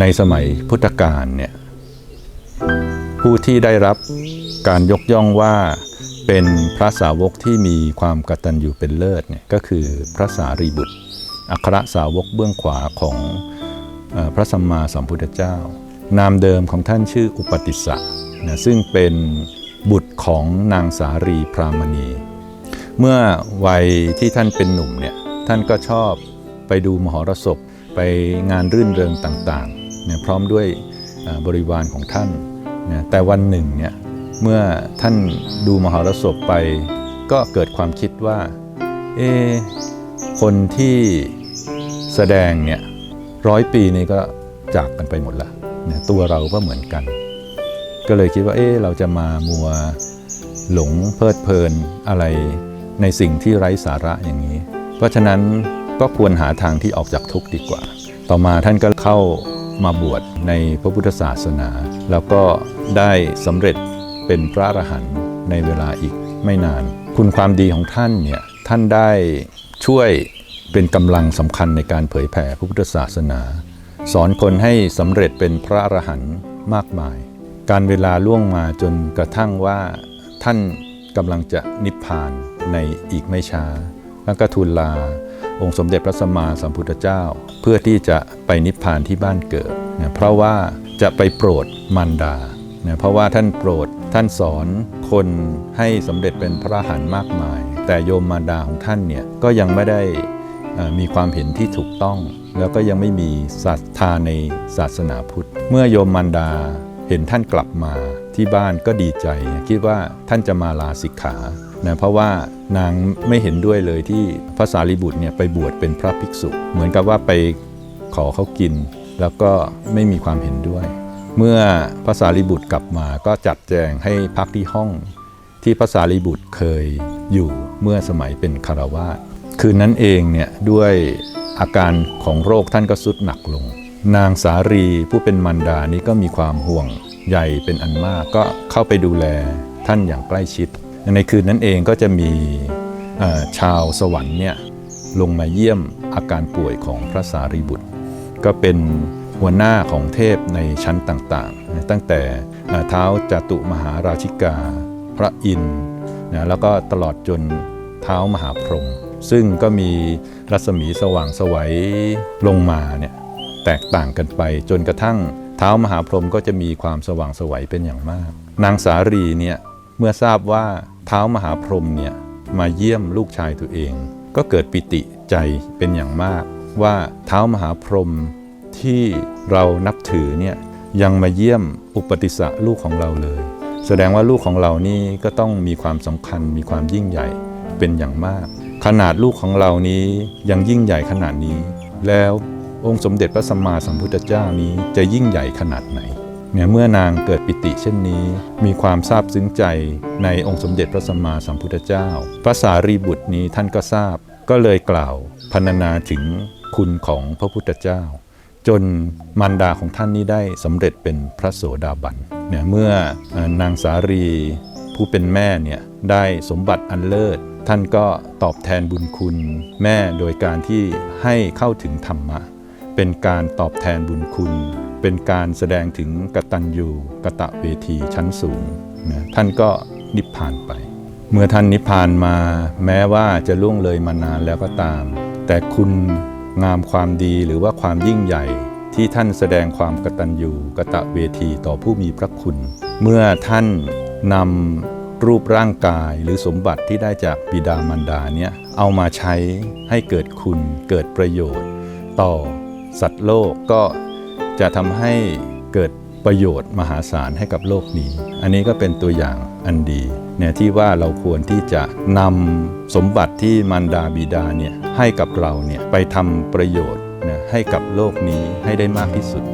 ในสมัยพุทธกาลเนี่ยผู้ที่ได้รับการยกย่องว่าเป็นพระสาวกที่มีความกตัญญูเป็นเลิศเนี่ยก็คือพระสารีบุตร อัครสาวกเบื้องขวาของอพระสัมมาสัมพุทธเจ้า นามเดิมของท่านชื่ออุปติสสะนะซึ่งเป็นบุตรของนางสารีพรามณี เมื่อวัยที่ท่านเป็นหนุ่มเนี่ยท่านก็ชอบไปดูมหรสพไปงานรื่นเริงต่างๆ เนี่ยพร้อมด้วยบริวารของท่านนะแต่วันหนึ่งเนี่ยเมื่อท่านดูมหรสพไป ก็เกิดความคิดว่าเอคนที่แสดงเนี่ยร้อยปีนี้ก็จากกันไปหมดละนะตัวเราก็เหมือนกัน ก็เลยคิดว่าเอเราจะมามัวหลงเพลิดเพลินอะไรในสิ่งที่ไร้สาระอย่างนี้ เพราะฉะนั้นก็ควรหาทางที่ออกจากทุกข์ดีกว่า ต่อมาท่านก็เข้า มาบวชในพระพุทธศาสนา แล้วก็ได้สำเร็จเป็นพระอรหันต์ในเวลาอีกไม่นาน คุณความดีของท่านเนี่ยท่านได้ช่วยเป็นกำลังสำคัญในการเผยแผ่พระพุทธศาสนา สอนคนให้สำเร็จเป็นพระอรหันต์มากมาย การเวลาล่วงมาจนกระทั่งว่าท่านกำลังจะนิพพานในอีกไม่ช้า แล้วก็ทูลลา องค์สมเด็จพระสัมมาสัมพุทธเจ้า เพื่อที่จะไปนิพพานที่บ้านเกิดนะเพราะว่าจะไปโปรดมารดานะเพราะว่าท่านโปรดท่านสอนคนให้สำเร็จเป็นพระหันมากมาย แต่โยมมารดาของท่านเนี่ยก็ยังไม่ได้มีความเห็นที่ถูกต้อง แล้วก็ยังไม่มีศรัทธาในศาสนาพุทธ เมื่อโยมมันดาเห็นท่านกลับมาที่บ้านก็ดีใจ คิดว่าท่านจะมาลาสิกขานะเพราะว่า นางไม่เห็นด้วยเลยที่พระสารีบุตรเนี่ยไปบวชเป็นพระภิกษุ เหมือนกับว่าไปขอเขากิน แล้วก็ไม่มีความเห็นด้วย เมื่อพระสารีบุตรกลับมาก็จัดแจงให้พักที่ห้องที่พระสารีบุตรเคยอยู่เมื่อสมัยเป็นคารวาสคืนนั้นเองเนี่ยด้วยอาการของโรคท่านก็สุดหนักลง นางสารีผู้เป็นมารดานี้ก็มีความห่วงใหญ่เป็นอันมากก็เข้าไปดูแลท่านอย่างใกล้ชิด ในคืนนั้นเองก็จะมีชาวสวรรค์เนี่ยลงมาเยี่ยมอาการป่วยของพระสารีบุตร ก็เป็นหัวหน้าของเทพในชั้นต่างๆ ตั้งแต่เท้าจตุมหาราชิกา พระอินทร์แล้วก็ตลอดจนเท้ามหาพรหมซึ่งก็มีรัศมีสว่างสวัยลงมาเนี่ยแตกต่างกันไปจนกระทั่งเท้ามหาพรหมก็จะมีความสว่างสวัยเป็นอย่างมาก นางสารีเนี่ยเมื่อทราบว่า ท้ามหาพรหมเนี่ยมาเยี่ยมลูกชายตัวเอง ก็เกิดปิติใจเป็นอย่างมาก ว่าเท้ามหาพรหมที่เรานับถือเนี่ยยังมาเยี่ยมอุปติสสะลูกของเราเลย แสดงว่าลูกของเรานี่ก็ต้องมีความสำคัญมีความยิ่งใหญ่เป็นอย่างมาก ขนาดลูกของเรานี้ยังยิ่งใหญ่ขนาดนี้ แล้วองค์สมเด็จพระสัมมาสัมพุทธเจ้านี้จะยิ่งใหญ่ขนาดไหน เนี่ยเมื่อนางเกิดปิติเช่นนี้ มีความซาบซึ้งใจในองค์สมเด็จพระสัมมาสัมพุทธเจ้า พระสารีบุตรนี้ท่านก็ทราบ ก็เลยกล่าวพรรณนาถึงคุณของพระพุทธเจ้า จนมารดาของท่านนี้ได้สำเร็จเป็นพระโสดาบันเนี่ยเมื่อเอ่อนางสารีผู้เป็นแม่เนี่ยได้สมบัติอันเลิศ ท่านก็ตอบแทนบุญคุณแม่โดยการที่ให้เข้าถึงธรรมะ เป็นการตอบแทนบุญคุณ เป็นการแสดงถึงกตัญญูกะตะเวทีชั้นสูงนะท่านก็นิพพานไป เมื่อท่านนิพพานมาแม้ว่าจะล่วงเลยมานานแล้วก็ตาม แต่คุณงามความดีหรือว่าความยิ่งใหญ่ที่ท่านแสดงความกตัญญูกะตะเวทีต่อผู้มีพระคุณ เมื่อท่านนำรูปร่างกายหรือสมบัติที่ได้จากบิดามารดาเนี่ยเอามาใช้ให้เกิดคุณเกิดประโยชน์ ต่อสัตว์โลกก็ จะทำให้เกิดประโยชน์มหาศาลให้กับโลกนี้ อันนี้ก็เป็นตัวอย่างอันดีเนี่ยที่ว่าเราควรที่จะนำสมบัติที่มารดาบิดาเนี่ยให้กับเราเนี่ยไปทำประโยชน์นะให้กับโลกนี้ให้ได้มากที่สุด